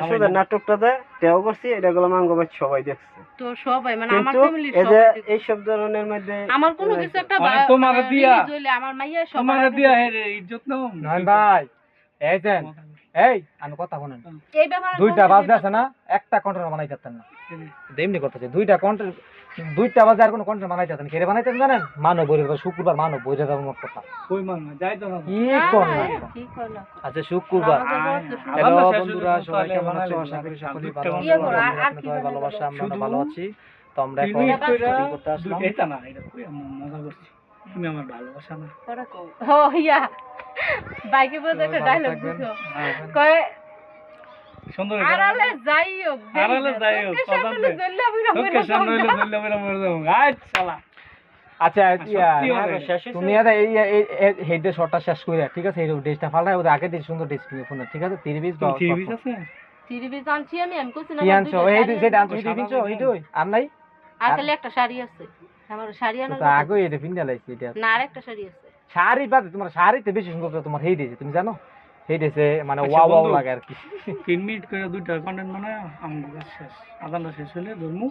শুধু নাটকটাতে তেও করছি এটা গুলো মাঙ্গ সবাই দেখছে। তো সবাই মানে আমার কিন্তু ফ্যামিলির এই যে সবাই এই সব ধরনের মধ্যে আমার কোনো কিছু একটা তোমারে দিয়া- আমার মাইয়া সবার তোমার দিয়া। হে ইজ্জত নাও। নয়ন ভাই এই যে এই আমি কথা বলেন। দুইটা বাজে আছে না? একটা কন্টেন্ট বানাই যাচ্ছেন না। এমনি করতেছে। দুইটা কন্টেন্ট দুইটা বাজে আর কোনো কন্টেন্ট বানাই যাচ্ছেন কেড়ে বানাইতেন জানেন? মানব বইয়ের শুক্রবার মানব বইটা যাব মোট কথা। কই মান যাই তো না? কি কোন না। আচ্ছা শুক্রবার। হ্যালো বন্ধুরা সবাই কেমন আছো? আশা করি সকলেই ভালো আছো ভালোবাসা আমরা ভালো আছি। তো আমরা এখন শুটিং করতে আসলাম। এটা না এটা কই মজা করছি তুমি আমার ভালোবাসা না। ও, ইয়া। বাইকে বলতে একটা ডায়লগ দিছো। হ্যাঁ, কয়, সুন্দর আড়ালে যাই হোক, আড়ালে যাই হোক, সামনে শালা। আচ্ছা হ্যাঁ? তুমি এই শটটা শেষ করে ঠিক আছে? এই ড্রেসটা ফাল্টায় ওদের আগে দিয়ে সুন্দর ড্রেস কিনে ফোন ঠিক আছে? তিরিশ আনছি আমি, আমি কইছি না কি আমার আনছো? এই শাড়ি সেটা আছে। আনছো। হিডি কিনছো আর নাই? একটা শাড়ি আছে। আমার শাড়ি আনার তো কথা আগে এটা পিন্ডা লাইছি এটা। না আর একটা শাড়ি আছে। শাড়ি বাদে তোমার শাড়িতে বেশি সুন্দর তোমার হেই দিয়েছে তুমি জানো? হেই দিয়েছে মানে আচ্ছা, ওয়া লাগে আর কি। তিন মিনিট করে দুইটা কন্টেন্ট মানে আমাদের শেষ আদানটা শেষ হলে ধর্ম।